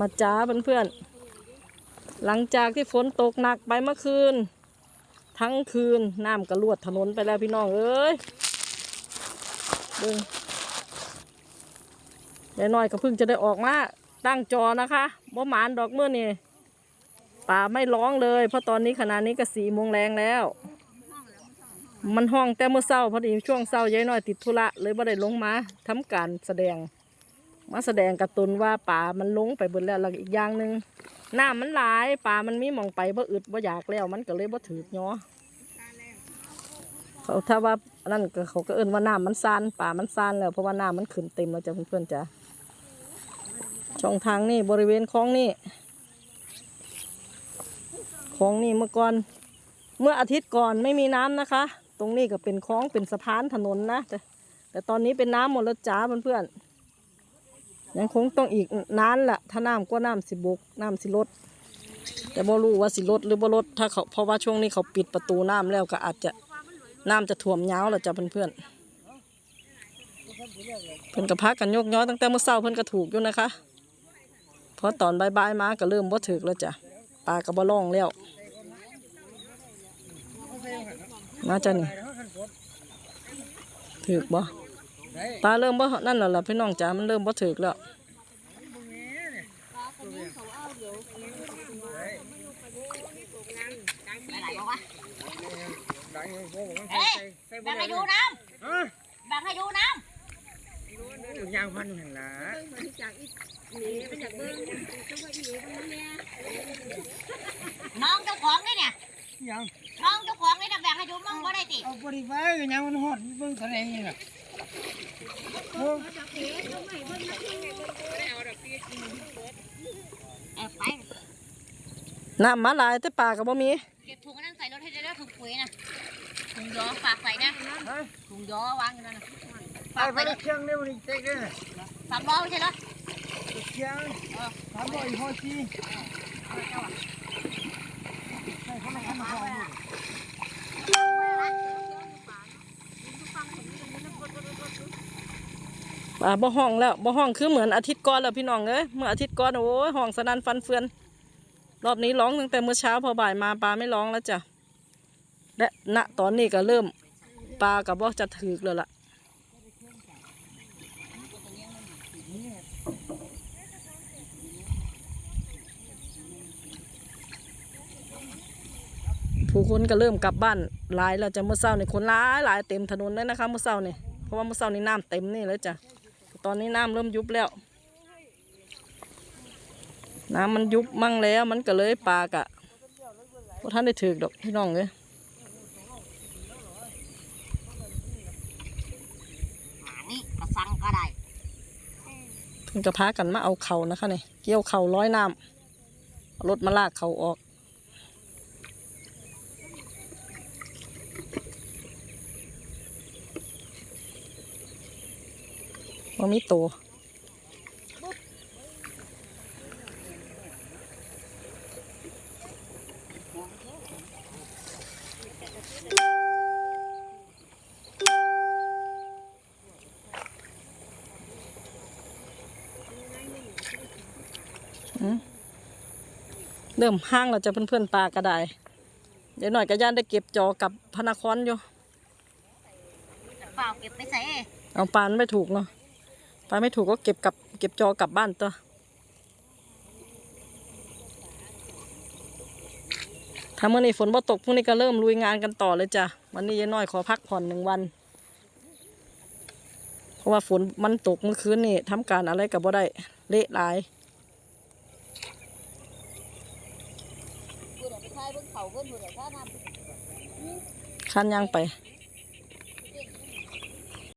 มาจ้าเพื่อนๆ หลังจากที่ฝนตกหนักไปเมื่อคืน ทั้งคืนน้ำกระลวดถนนไปแล้วพี่น้องเอ้ยเบิ่งยายน้อยก็เพิ่งจะได้ออกมาตั้งจอนะคะบ่หมานดอกเมื่อนี่ป่าไม่ร้องเลย เพราะตอนนี้ขณะนี้ก็สี่โมงแรงแล้ว มันห้องแต่เมื่อเช้าพอดีช่วงเช้ายายน้อยติดธุระเลยบ่ได้ลงมาทำการแสดง มาแสดงกระตุนว่าป่ามันลงไปเบนแล้วแล้วอีกอย่างหนึ่งน้ำมันหลายป่ามันมีมองไปบ่อึดบ่อยากแล้วมันก็เลยบ่ถือเนาะเขาถ้าว่านั่นก็เขาก็เอิ้นว่าน้ำมันซานป่ามันซานแล้วเพราะว่าน้ำมันขึ้นเต็มแล้วจ้ะเพื่อนๆจ้ะช่องทางนี่บริเวณคลองนี่คลองนี่เมื่อก่อน เมื่ออาทิตย์ก่อนไม่มีน้ำนะคะ ตรงนี้ก็เป็นคลองเป็นสะพานถนนนะแต่ตอนนี้เป็นน้ำหมดแล้วจ้าเพื่อนๆ ยังคงต้องอีกนานแหละถ้าน้ำก็น้ำสิบกน้ำสิลด แต่บ่รู้ว่าสิลดหรือบ่ลดถ้าเขาเพราะว่าช่วงนี้เขาปิดประตูน้ำแล้วก็อาจจะน้ำจะท่วมยาวแล้วจ้ะเพื่อนๆเพิ่อนก็พักกันยกย้อยตั้งแต่เมื่อเช้าเพิ่อนก็ถูกอยู่นะคะเพราะตอนบ่ายๆมาก็เริ่มบ่ถึกแล้วจ้ะปลาก็บ่ล่องแล้วมาจ้ะนี่ถึกบ่ ปลาเริ่มบ่นั่นแล้วล่ะพี่น้องจ๋ามันเริ่มบ่ถึกแล้วอะไรบอกว่าเอ้ยแบ่งให้ดูน้ำแบ่งให้ดูน้ยางพันหันละำน้องเจ้าของนี่เนี่ยยังน้องเจ้า ของนี่นะแบ่งให้ดูมั่งก็ได้ติเอาบริไฟกันยังมันหอดเบิ่งแสดงนี่น่ะโอ้เออไปน้ำมาหลายแต่ปลาก็บ่มีเก็บถุงอันนั้นใส่รถให้ได้แล้วถุงปุ๋ยนะถุงยอฝากใส่นะถุงยอวางอยู่นั่นนะไอ้พนักเครื่องนี่มันเจ๊กเลยฝากรอไม่ใช่เหรอเครื่องทำบ่อยพอจีใส่พนักงา นของปลาบ่ห้องแล้วบ่ห้องคือเหมือนอาทิตย์ก่อนแล้วพี่น้องเอ้ยเมื่ออาทิตย์ก่อนโอ้ยห้องสนั่นฟันเฟือน รอบนี้ร้องตั้งแต่เมื่อเช้าพอบ่ายมาปลาไม่ร้องแล้วจ้ะและณตอนนี้ก็เริ่มปลากับบ่จะถึกแล้วล่ะผู้คนก็เริ่มกลับบ้านหลายแล้วจะเมื่อเช้านี่คนหลายหลายเต็มถนนเลยนะคะเมื่อเช้านี่เพราะว่าเมื่อเช้านี่น้ำเต็มนี่เลยจ้ะ ตอนนี้น้ำเริ่มยุบแล้ว น้ำมันยุบมั่งแล้ว มันก็เลยปลากะพวกท่านได้ถือดอกพี่น้องเลยหานี่กระสังก็ได้เพิ่งจะพากันมาเอาเขานะคะเนี่ยเกี่ยวเขาร้อยน้ำเอารถมาลากเขาออก ว่ามีตัวเริ่มห้างแล้วจะเพื่อนๆปลากระไดเดี๋ยวหน่อยก็ย่านได้เก็บจอกับพนักคอนอยู่เปล่าเก็บไปใส่เอาปลาไม่ถูกเนาะ ปลาไม่ถูกก็เก็บกับเก็บจอกลับบ้านตัวถ้าเมื่อนี้ฝนบ่ตกพรุ่งนี้ก็เริ่มลุยงานกันต่อเลยจ้ะวันนี้ยายน้อยขอพักผ่อนหนึ่งวัน เพราะว่าฝนมันตกเมื่อคืนนี่ทำการอะไรกับบ่ได้เละหลายกูเดี๋ยวไปใช้เบื้องเขาเบื้องหัวเดี๋ยวถ้าน้คันยางไปำ